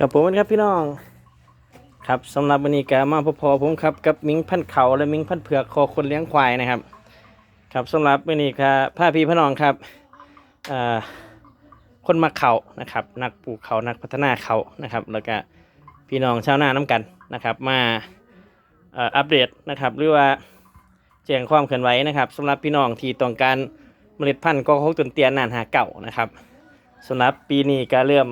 กับผมนะครับพี่น้อง ครับสำหรับวันนี้ก็มาพอๆผมครับกับมิงพันเขาและมิงพันเผือกคอคนเลี้ยงควายนะครับ ครับสำหรับวันนี้ครับพาพี่พี่น้องครับอ่าคนมาเขานะครับ นักปลูกเขานักพัฒนาเขานะครับ แล้วก็พี่น้องชาวนาน้ำกันนะครับ มาอัปเดตนะครับ หรือว่าแจ้งความเคลื่อนไหวนะครับสำหรับพี่น้องที่ต้องการเมล็ดพันธุ์กอฮกต้นเตียนนานหาเก่านะครับสำหรับปีนี้ก็เริ่ม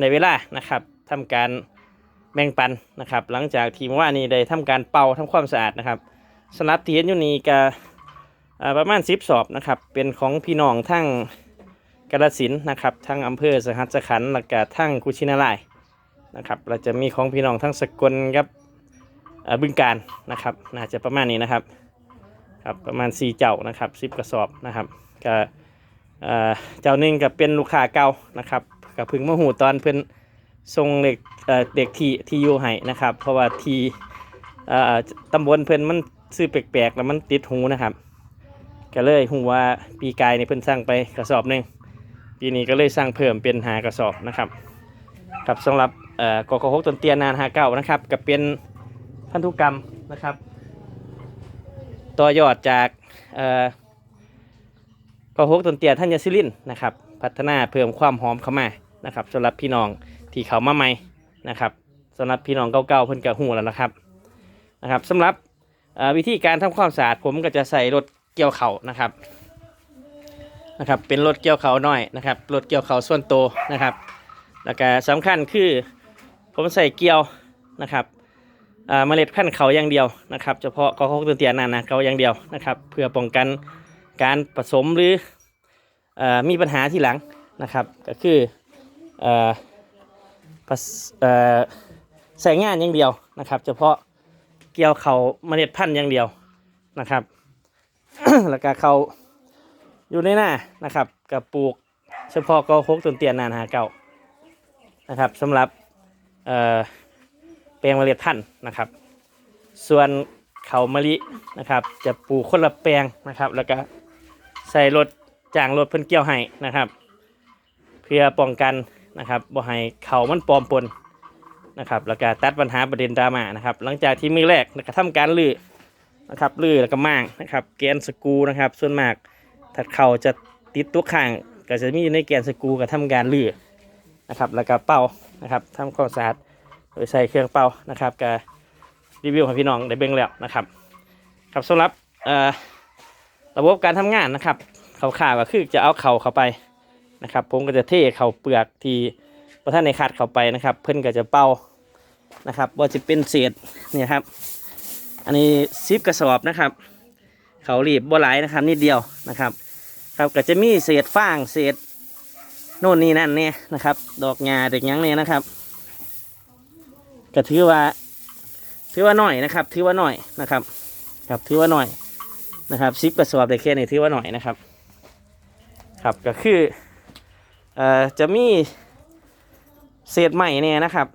ในเวลานะครับทำการแบ่งปันนะครับ หลังจากทีมื่านนี้ได้ทำการเป่าทำความสะอาดนะครับสำหรับเที่เห็นอยู่นี้ก็ประมาณสิบสอบนะครับเป็นของพี่น้องทั้งกาฬสินนะครับทั้งอำเภอสหัสขันธ์และก็ทั้งกุชินารายนะครับเราจะมีของพี่น้องทั้งสกลกับบึงการนะครับน่าจะประมาณนี้นะครับครับประมาณสี่เจ้านะครับสิบกระสอบนะครับก็เอ่อเจ้าหนึ่งกับเป็นลูกค้าเก่านะครับ กับพึ่งมาหูตอนเพิ่นส่งเด็กเเด็กที่ที่อยู่ให้นะครับ เพราะว่าที่ตำบลเพิ่นมันซื้อแปลกๆแล้วมันติดหูนะครับก็เลยหูว่าปีกายนี่เพิ่นสั่งไปกระสอบหนึ่งปีนี้ก็เลยสั่งเพิ่มเป็นหากระสอบนะครับครับสำหรับเอ่อกกหกต้นเตียนนานหาเก้านะครับกับเป็นพันธุกรรมนะครับต่อยอดจากเอ่อก็พกต้นเตียท่านยาซิลินนะครับ พัฒนาเพิ่มความหอมเข้ามา นะครับสำหรับพี่น้องที่เขามาใหม่นะครับสำหรับพี่น้องเก่าๆเพิ่นกะหูแล้วนะครับนะครับสำหรับวิธีการทำความสะอาดผมก็จะใส่รถเกี่ยวเขานะครับนะครับ เป็นรถเกี่ยวเขาน่อยนะครับรถเกี่ยวเขาส่วนโตวนะครับ แล้วก็สำคัญคือผมใส่เกี่ยวนะครับอ่าเมล็ดพันธุ์เขาอย่างเดียวนะครับ เฉพาะกอพกต้นเตียนานนะเขาอย่างเดียวนะครับ เพื่อป้องกันการผสมหรืออมีปัญหาที่หลังนะครับ ก็คือ ใส่งานอย่างเดียวนะครับ เฉพาะเกี่ยวเขาเมล็ดพันธุ์อย่างเดียวนะครับ แล้วก็เขาอยู่ในหน้านะครับกับปลูกเฉพาะก็พกต้นเตียนนานหาเก่านะครับสำหรับแปลงเมล็ดพันธุ์นะครับ ส่วนเขามะลินะครับ จะปลูกคนละแปลงนะครับ แล้วก็ใส่รถจ้างรถเพิ่นเกี่ยวให้นะครับ เพื่อป้องกัน นะครับบ่ให้เขามันปลอมปนนะครับแล้วก็ตัดปัญหาประเด็นดราม่านะครับ หลังจากที่มือแรกนะครับทำการลื้อนะครับลื้อแล้วก็ม่างนะครับแกนสกูนะครับ ส่วนมากถ้าเขาจะติดตัวข้างก็จะมีอยู่ในแกนสกูก็ทำการลื้อนะครับแล้วก็เป่านะครับทำความสะอาดโดยใส่เครื่องเป่านะครับก็รีวิวให้พี่น้องได้เบิ่งแล้วนะครับครับสำหรับระบบการทำงานนะครับเขาข่าวๆก็คือจะเอาเข่าเข้าไป นะครับ ผมก็จะเทเข่าเปลือกที่พระท่านในคัดเข้าไปนะครับ เพื่อนก็จะเป่านะครับว่าจะเป็นเศษเนี่ยครับ อันนี้ซิปกระสอบนะครับ เขารีบบ่หลายนะครับนิดเดียวนะครับ ครับก็จะมีเศษฟางเศษโน่นนี่นั่นเนี่ยนะครับ ดอกงาเด็กยังเนี่ยนะครับก็ถือว่า ถือว่าหน่อยนะครับ ถือว่าหน่อยนะครับ ครับถือว่าหน่อยนะครับซิปกระสอบได้แค่นี้ถือว่าหน่อยนะครับ ครับก็คือ เอ่อจะมีเศษใหม่เนี่ยนะครับ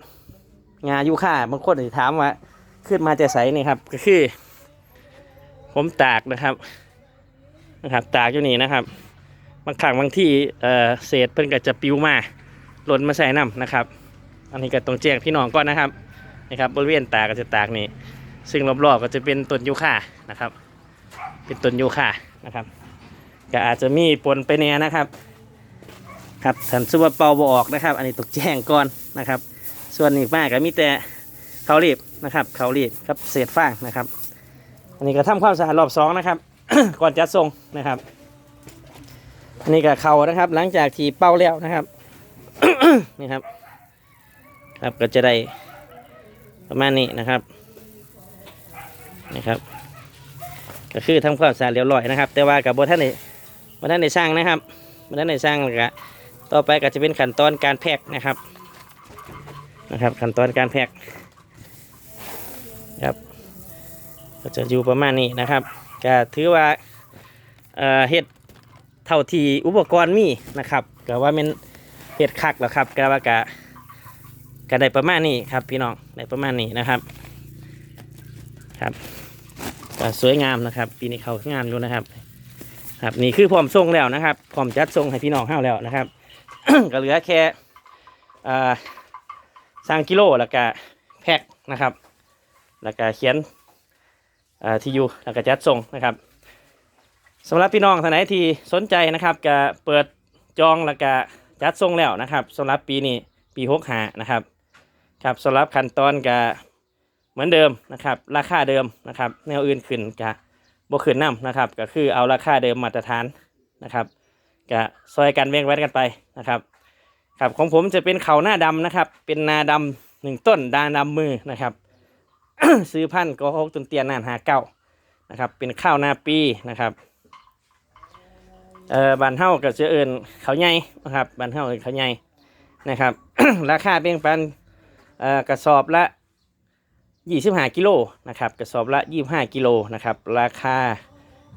งายูค่าบางคนจจะถามว่า ขึ้นมาจะใสนี่ครับ ก็คือ ผมตากนะครับนะครับ ตากอยู่นี่นะครับ บางครั้งบางที่เอ่อเศษเพิ่นก็จะปิวมาหล่นมาใส่น้ำนะครับ อันนี้ก็ต้องแจ้งพี่น้องก่อนนะครับนะครับบริเวณตาก็จะตากนี่ซึ่งรอบๆก็จะเป็นต้นยูคานะครับ เป็นต้นยูคานะครับ ก็อาจจะมีปนไปแน่นะครับ ครับท่านสุวาเปาบออกนะครับ อันนี้ตกแจ้งก่อนนะครับ ส่วนอีกมากก็มีแต่เขารีบนะครับ เขารีบครับเศษฟางนะครับ อันนี้ก็ทำความสะอาดรอบสองนะครับ ก่อนจัดทรงนะครับ อันนี้ก็เขานะครับ หลังจากที่เป้าแล้วนะครับนี่ครับ ครับก็จะได้ประมาณนี้นะครับนะครับ ก็คือทำความสะอาดเรียบร้อยนะครับ แต่ว่ากับบท่านในบท่านในสร้างนะครับบท่านในสร้างแล้วก็ ต่อไปก็จะเป็นขั้นตอนการแพ็กนะครับนะครับขั้นตอนการแพ็กครับก็จะอยู่ประมาณนี้นะครับก็ถือว่าเอ่อเฮ็ดเท่าที่อุปกรณ์มีนะครับก็ว่าเป็นเฮ็ดคักแล้วครับก็ว่ากะก็ได้ประมาณนี้ครับพี่น้องได้ประมาณนี้นะครับครับก็สวยงามนะครับ ปีนี้เขางามอยู่นะครับ ครับนี่คือพร้อมส่งแล้วนะครับพร้อมจัดส่งให้พี่น้องห้าแล้วนะครับ ก็เหลือแค่สร้างกิโลแล้วก็แพ็คนะครับ แล้วก็เขียนที่อยู่แล้วก็จัดส่งนะครับสำหรับพี่น้องท่านไหนที่สนใจนะครับก็เปิดจองแล้วก็จัดส่งแล้วนะครับสำหรับปีนี้ปีหกหานะครับครับสำหรับขั้นตอนก็เหมือนเดิมนะครับ ราคาเดิมนะครับ แนวอื่นขึ้นก็บ่ขึ้นน้ำนะครับ ก็คือเอาราคาเดิมมาตรฐานนะครับ ก็ซอยกันแบ่งแว้กันไปนะครับครับของผมจะเป็นเขาหน้าดำนะครับ เป็นนาดำหนึ่งต้นดาดำมือนะครับซื้อพันธุ์ก็หกต้นเตียนนานหาเก้านะครับ เป็นข้าวหน้าปีนะครับเอ่อบานเท่ากับเชื้อเอิญเขาใหญ่นะครับบานเท่าเอิญเขาใหญ่นะครับ ราคาเพียงปันเอ่อกระสอบละ25กิโลนะครับกระสอบละ25กิโลนะครับราคา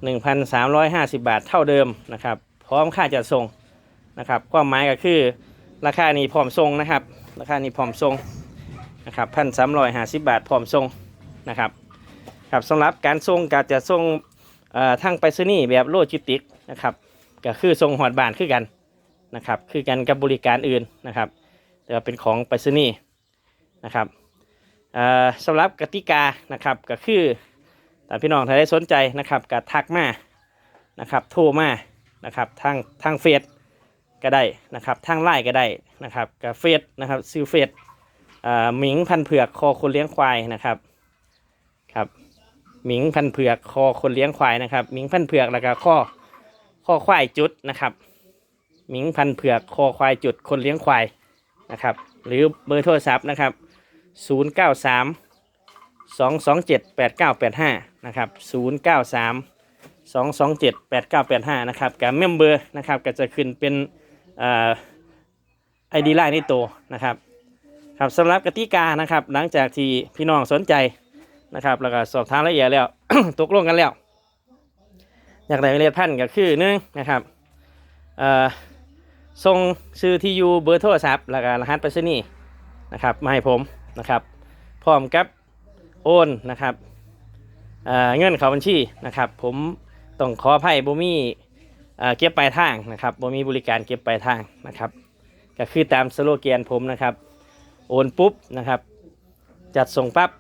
1,350บาทเท่าเดิมนะครับ พร้อมค่าจัดส่งนะครับความหมายก็คือราคานี้พร้อมส่งนะครับ ราคานี้พร้อมส่งนะครับพันสามร้อยห้าสิบบาทพร้อมส่งนะครับครับสำหรับการส่งก็จะส่งทางไปรษณีย์แบบโลจิสติกนะครับก็คือส่งหอดบ้านคือกันนะครับคือกันกับบริการอื่นนะครับ แต่ว่าเป็นของไปรษณีย์นะครับสำหรับกติกานะครับก็คือถ้าพี่น้องถ้าได้สนใจนะครับก็ทักมานะครับโทรมา นะครับทางทางเฟซก็ได้นะครับทางไลน์ก็ได้นะครับกับเฟสนะครับซื้อเฟสอ่าหมิงพันเผือกคอคนเลี้ยงควายนะครับครับหมิงพันเผือกคอคนเลี้ยงควายนะครับหมิงพันเผือกแล้วก็ข้อข้อควายจุดนะครับหมิงพันเผือกคอควายจุดคนเลี้ยงควายนะครับหรือเบอร์โทรศัพท์นะครับ 0 9 3 2 2 7 8 9 8 5 นะครับ 0 2 2 7 8 9 8 5 นะครับกับเมมเบอร์นะครับก็จะขึ้นเป็นไอดีไลน์ในตัวนะครับครับสำหรับกติกานะครับ หลังจากที่พี่น้องสนใจนะครับแล้วก็สอบถามละเอียดแล้วตกลงกันแล้ว อยากได้เรียนพันธุ์ก็คือหนึ่งนะครับอ่อส่งชื่อที่อยู่เบอร์โทรศัพท์แล้วก็รหัสไปรษณีย์นะครับมาให้ผมนะครับ พร้อมกับโอนนะครับเอ่อเงินเข้าบัญชีนะครับ ผม ต้องขออภัยบ่มีอ่าเก็บปลายทางนะครับบ่มีบริการเก็บปลายทางนะครับ ก็คือตามสโลแกนผมนะครับ โอนปุ๊บนะครับ จัดส่งปั๊บ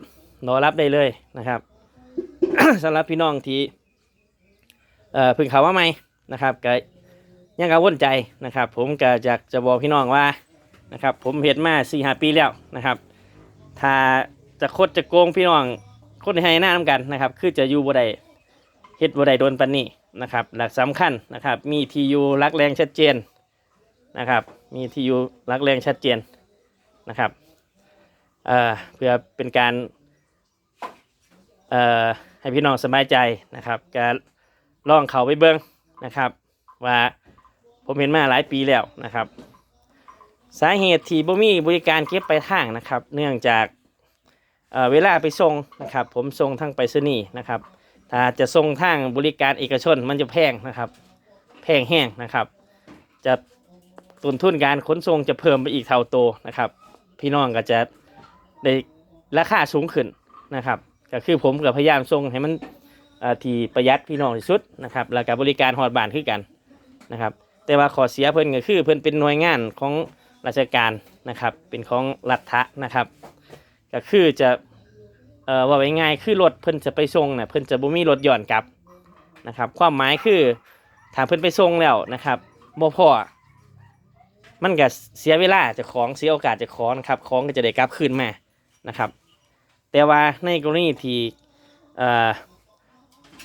รอรับได้เลยนะครับสำหรับพี่น้องที่เอ่อพึ่งเขาว่าไหมนะครับก็ยังกังวลใจนะครับ ผมก็อยากจะบอกพี่น้องว่านะครับผมเห็นมาสี่ห้าปีแล้วนะครับ ถ้าจะโคดจะโกงพี่น้องคนให้หน้าน้ำกันนะครับ คือจะอยู่บ่ได้ เฮ็ดบ่ได้โดนปันนี้นะครับ หลักสำคัญนะครับ มีทียูรักแรงชัดเจนนะครับ มีทียูรักแรงชัดเจนนะครับเอ่อเพื่อเป็นการเอ่อให้พี่น้องสบายใจนะครับการล่องเขาไปเบิ้งนะครับ ว่าผมเห็นมาหลายปีแล้วนะครับ สาเหตุที่บ่มีบริการเก็บไปทางนะครับ เนื่องจากเเวลาไปส่งนะครับ ผมส่งทางไปรษณีย์นะครับ ถ้าจะส่งทางบริการเอกชนมันจะแพงนะครับ แพงแห้งนะครับ จะต้นทุนการขนส่งจะเพิ่มไปอีกเท่าโตนะครับ พี่น้องก็จะได้ราคาสูงขึ้นนะครับ ก็คือผมกับพยายามส่งให้มันที่ประหยัดพี่น้องที่สุดนะครับแล้วก็บริการหอดบานคือกันนะครับ แต่ว่าขอเสียเพิ่นก็คือเพิ่นเป็นหน่วยงานของราชการนะครับ เป็นของรัฐะนะครับ ก็คือจะ เอ่อว่าไง่ายคือรถเพิ่นจะไปส่งเนี่ยเพิ่นจะบ่มีรถย้อนกลับนะครับ ความหมายคือถ้าเพิ่นไปส่งแล้วนะครับบ่พอมันก็เสียเวลาจะของเสียโอกาสจะของนะครับของก็จะได้กลับคืนมานะครับ แต่ว่าในกรณีที่เอ่อ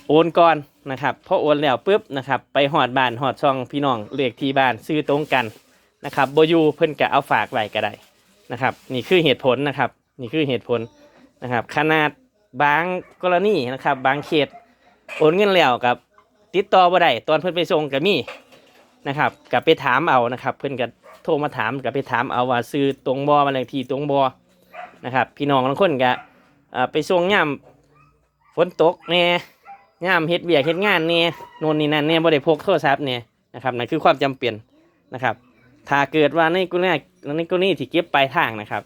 โอนก่อนนะครับพอโอนแล้วปุ๊บนะครับไปหอดบ้านหอดช่องพี่น้องเลขที่บ้านซื้อตรงกันนะครับบ่อยู่เพิ่นก็เอาฝากไว้ก็ได้นะครับ นี่คือเหตุผลนะครับ นี่คือเหตุผล นะครับ ขนาดบางกรณีนะครับ บางเขตโอนเงินแล้วกับติดต่อบ่ได้ตอนเพิ่นไปส่งก็มีนะครับกับไปถามเอานะครับ เพิ่อนก็โทรมาถามกับไปถามเอาว่าซื้อตรงบ่มาเลขที่ตรงบ่นะครับ พี่น้องบางคนก็เอ่อไปส่งย่ำฝนตกแน่ย่ำเฮ็ดเบียกเฮ็ดงานแน่โน่นนี่นั่นแน่บ่ได้พกโทรศัพท์เนี่ยนะครับนั่นคือความจำเป็นนะครับ ถ้าเกิดว่าในกรณีในกรณีที่เก็บปลายทางนะครับ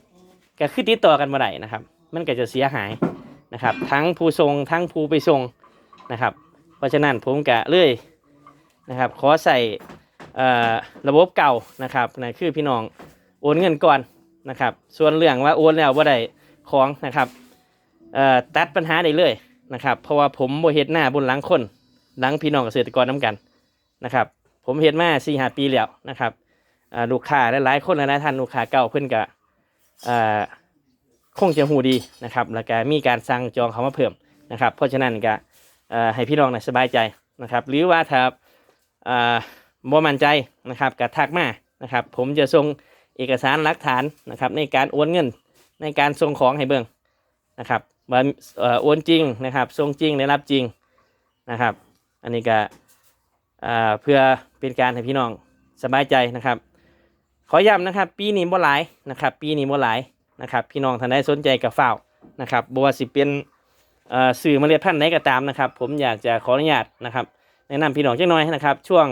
ก็คือติดต่อกันบ่ได้นะครับ มันก็จะเสียหายนะครับ ทั้งผู้ส่งทั้งผู้ไปส่งนะครับ เพราะฉะนั้นผมกะเลยนะครับ ขอใส่ระบบเก่านะครับนั่นคือพี่น้องโอนเงินก่อนนะครับ ส่วนเรื่องว่าโอนแล้วว่าได้ของนะครับเอ่อตัดปัญหาได้เลยนะครับ เพราะว่าผมบ่เฮ็ดหน้าบนหลังคนหลังพี่น้องเกษตรกรน้กันนะครับ ผมเฮ็ดมาสี่ห้าปีแล้วนะครับอ่าลูกค้าหลายๆคนหลายๆท่านลูกค้าเก่าเพิ่อนก็อ่า คงจะหูดีนะครับแล้วก็มีการสั่งจองเขามาเพิ่มนะครับ เพราะฉะนั้นก็ให้พี่น้องนะสบายใจนะครับ หรือว่าถ้าบ่มั่นใจนะครับก็ทักมานะครับ ผมจะส่งเอกสารหลักฐานนะครับ ในการโอนเงินในการส่งของให้เบิ่งนะครับว่าอ่อโอนจริงนะครับส่งจริงได้รับจริงนะครับ อันนี้ก็เพื่อเป็นการให้พี่น้องสบายใจนะครับ ขอย้ำนะครับ ปีนี้บ่หลายนะครับ ปีนี้บ่หลาย นะครับพี่น้องท่านใดสนใจกับฝ้าวนะครับบ่ว่าสิเป็นสื่อเมล็ดพันธุ์ไหนก็ตามนะครับ ผมอยากจะขออนุญาตนะครับแนะนำพี่น้องจักหน่อยนะครับ ช่วง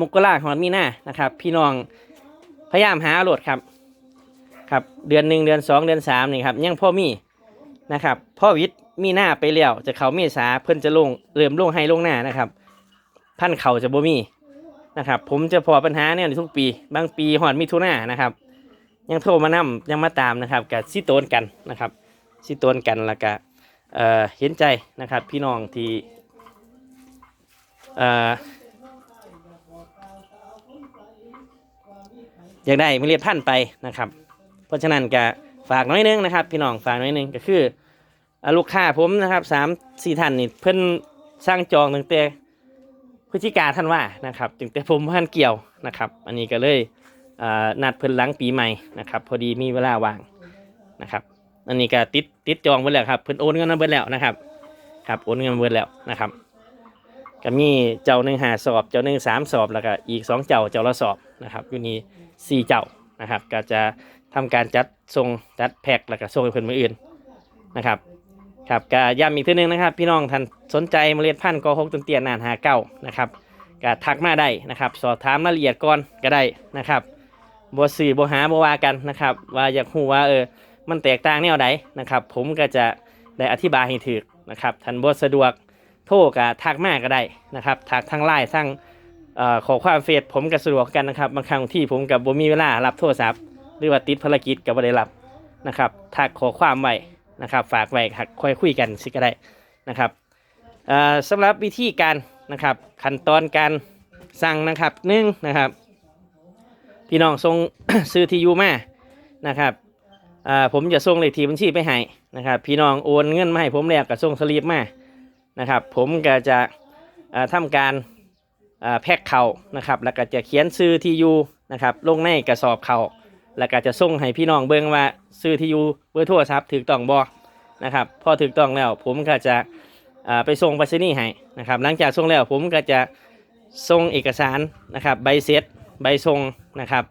มกราคมมีนานะครับ พี่น้องพยายามหาโหลดครับครับ เดือนหนึ่งเดือนสองเดือนสามนี่ครับยังพ่อมีนะครับพ่อวิทย์มีหน้าไปแล้วจะเขาเมษาเพิ่นจะลงเริ่มลงให้ลงหน้านะครับ พันเขาจะบ่มีนะครับ ผมจะพอปัญหาเนี่ยในทุกปี บางปีหอดมิถุนานะครับ ยังโทรมานำยังมาตามนะครับกับซิโตนกันนะครับซิโตนกันแล้วก็เอ่อเห็นใจนะครับพี่น้องที่เอ่อยากได้เมล็ดพันธุ์ไปนะครับ เพราะฉะนั้นก็ฝากน้อยนึงนะครับ พี่น้องฝากน้อยนึงก็คืออลูกค้าผมนะครับสามสี่ท่านนี่เพิ่นสร้างจองตั้งแต่พฤศจิกาท่านว่านะครับตั้งแต่ผมพันเกี่ยวนะครับ อันนี้ก็เลย นัดเพิ่นหลังปีใหม่นะครับ พอดีมีเวลาว่างนะครับ อันนี้ก็ติดติดจองไว้แล้วครับเพิ่นโอนเงินมาเบิดแล้วนะครับครับโอนเงินมาเบิดแล้วนะครับก็มีเจ้าหนึ่งหาสอบ เจ้าหนึ่งสามสอบแล้วก็อีกสองเจ้าเจ้าละสอบนะครับอยู่นี่สี่เจ้านะครับ ก็จะทำการจัดส่งจัดแพ็คแล้วก็ส่งให้เพิ่นมืออื่นนะครับครับก็ย้ำอีกทีหนึงนะครับ พี่น้องท่านสนใจเมล็ดพันธุ์กอฮกต้นเตี้ยนานหาเก้านะครับก็ทักมาได้นะครับ สอบถามรายละเอียดก่อนก็ได้นะครับ บ่สื่อบ่หาบ่ว่ากันนะครับ ว่าอยากรู้ว่าเออมันแตกต่างแนวใดนะครับ ผมก็จะได้อธิบายให้ถูกนะครับท่านบ่สะดวกโทรกับทักมาก็ได้นะครับทักทางไลน์ทางออขอความเฟซผมก็สะดวกกันนะครับบางครั้งที่ผมกับบ่มีเวลารับโทรศัพท์หรือว่าติดภารกิจกับบ่ได้รับนะครับทักขอความไว้นะครับ ฝากไว้ครับค่อยคุยกันสิก็ได้นะครับสำหรับวิธีการนะครับขั้นตอนการสั่งนะครับหนึ่งนะครับ พี่น้องส่งซื้อที่อยู่มานะครับอ่าผมจะส่งเลขที่บัญชีไปให้นะครับ พี่น้องโอนเงินมาให้ผมแล้วก็ส่งสลิปมานะครับ ผมก็จะอ่าทำการอ่าแพ็คเขานะครับ แล้วก็จะเขียนซื้อที่อยู่นะครับลงในกระสอบเขาแล้วก็จะส่งให้พี่น้องเบิ่งว่าซื้อที่อยู่เบอร์โทรศัพท์ถูกต้องบ่นะครับพอถูกต้องแล้วผมก็จะอ่าไปส่งไปรษณีย์ให้นะครับ หลังจากส่งแล้วผมก็จะส่งเอกสารนะครับใบเสร็จ ใบส่งนะครับ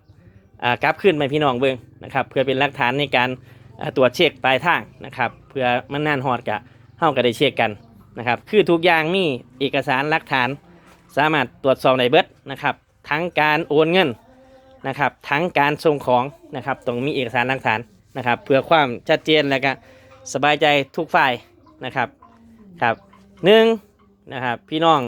อ่ากลับขึ้นไปพี่น้องเบิงนะครับเพื่อเป็นหลักฐานในการตรวจเช็คปลายทางนะครับเพื่อมันนานฮอดกะเฮาก็ได้เช็คกันนะครับคือทุกอย่างมีเอกสารหลักฐาน สามารถตรวจสอบได้เบิดนะครับทั้งการโอนเงินนะครับทั้งการส่งของนะครับต้องมีเอกสารหลักฐานนะครับเพื่อความชัดเจนและก็สบายใจทุกฝ่ายนะครับครับหนึ่งนะครับพี่น้อง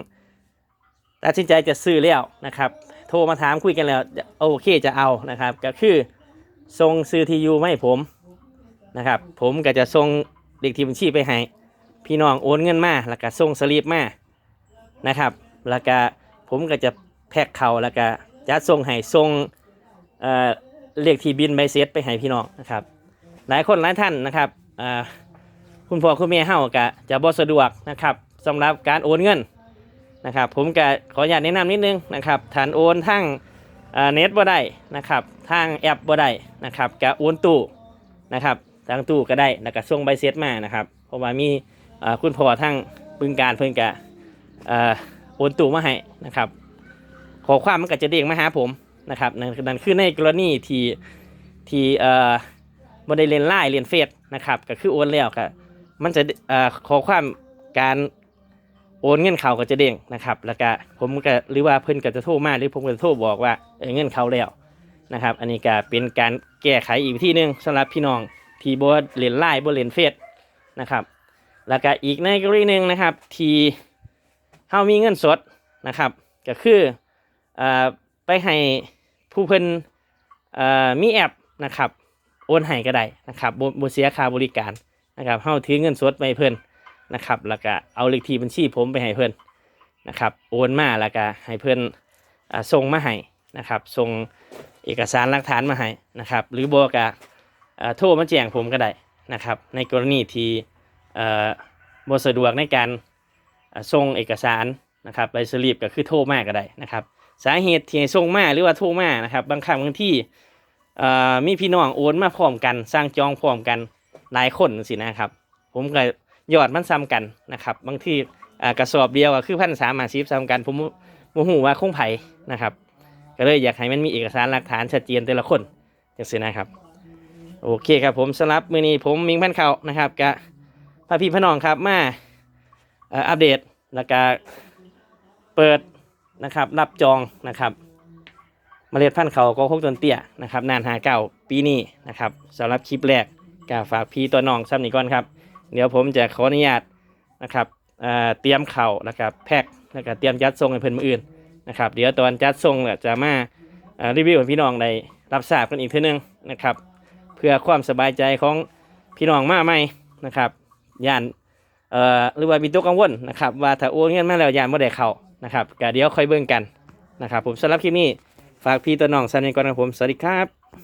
ตัดสินใจจะซื้อแล้วนะครับ โทรมาถามคุยกันแล้วโอเคจะเอานะครับ ก็คือส่งซื้อทียูมาให้ผมนะครับ ผมก็จะส่งเด็กที่บัญชีไปให้พี่น้องโอนเงินมาแล้วก็ส่งสลิปมานะครับ แล้วก็ผมก็จะแพ็คเขาแล้วก็จะส่งให้ส่งเอ่อเลขที่บินใบเสร็จไปให้พี่น้องนะครับ หลายคนหลายท่านนะครับคุณพ่อคุณแม่เฮาก็จะบ่สะดวกนะครับสำหรับการโอนเงิน นะครับผมก็ขออนุญาตแนะนำนิดนึงนะครับฐานโอนทั้งเน็ตบ่ได้นะครับทางแอปบ่ได้นะครับก็โอนตู้นะครับทางตู้ก็ได้แล้วก็ส่งใบเสร็จมานะครับเพราะว่ามีคุณพ่อทั้งบึงการเพิ่นก็โอนตู้มาให้นะครับขอความมันก็จะเด้งมาหาผมนะครับนั่นคือในกรณีที่ที่เอ่อบ่ได้เรียนไลน์เรียนเฟซนะครับก็คือโอนแล้วก็มันจะเอ่อขอความการ โอนเงินเขาก็จะเด้งนะครับแล้วก็ผมก็หรือว่าเพิ่อนก็จะโทรมาหรือผมก็จะโทรบอกว่าเออเงินเขาแล้วนะครับ อันนี้ก็เป็นการแก้ไขอีกวิธีหนึ่งสำหรับพี่น้องที่บ่เลนไลน์บ่เลนเฟซนะครับ แล้วก็อีกในกรณีหนึ่งนะครับ ที่เฮามีเงินสดนะครับ ก็คือเอ่อไปให้ผู้เพิ่นเอ่อมีแอปนะครับโอนให้ก็ได้นะครับบ่บ่เสียค่าบริการนะครับเฮาถือเงินสดไปเพิ่น นะครับ แล้วก็เอาเลขที่บัญชีผมไปให้เพิ่อนนะครับ โอนมาแล้วก็ให้เพิ่อ่าส่งมาให้นะครับส่งเอกสารหลักฐานมาให้นะครับ หรือบ่ก็เอ่อโทรมาแจ้งผมก็ได้นะครับ ในกรณีที่บ่สะดวกในการส่งเอกสารนะครับใบสลิปก็คือโทรมาก็ได้นะครับ สาเหตุที่ให้ส่งมาหรือว่าโทรมานะครับ บางครั้งบางที่มีพี่น้องโอนมาพร้อมกัน สร้างจองพร้อมกันหลายคนสินะครับ ผมก็ ยอดมันซ้ำกันนะครับบางทีอ่ากระสอบเดียวก็คือพันสามอาชีพซ้ำกันผมโมโหว่าคงไผ่นะครับ ก็เลยอยากให้มันมีเอกสารหลักฐานชัดเจนแต่ละคนจังสินะครับ โอเคครับผมสำหรับมือนี้ผมมิงพันเขานะครับกะพาพี่พน้องครับมาอัปเดตแล้วก็เปิดนะครับรับจองนะครับเมล็ดพันธุ์เขาก็คงต้นเตี้ยนะครับนานหาเก้าปีนี้นะครับสำหรับคลิปแรกก็ฝากพี่ตัวน้องซ้ำนี้ก่อนครับ เดี๋ยวผมจะขออนุญาตนะครับเตรียมเข่านะครับแพ็คแล้วก็เตรียมจัดส่งให้เพื่อนมืออื่นนะครับเดี๋ยวตอนจัดส่งเนี่ยจะมารีวิวให้พี่น้องได้รับทราบกันอีกทีนึงนะครับเพื่อความสบายใจของพี่น้องมาใหม่นะครับย่านเอ่อหรือว่ามีตัวกังวลนะครับว่าถ้าโอนเงินมาแล้วย่านไม่ได้เข้านะครับก็เดี๋ยวค่อยเบิ่งกันนะครับผมสำหรับคลิปนี้ฝากพี่ตัวน้องสันนิกรครับผมสวัสดีครับ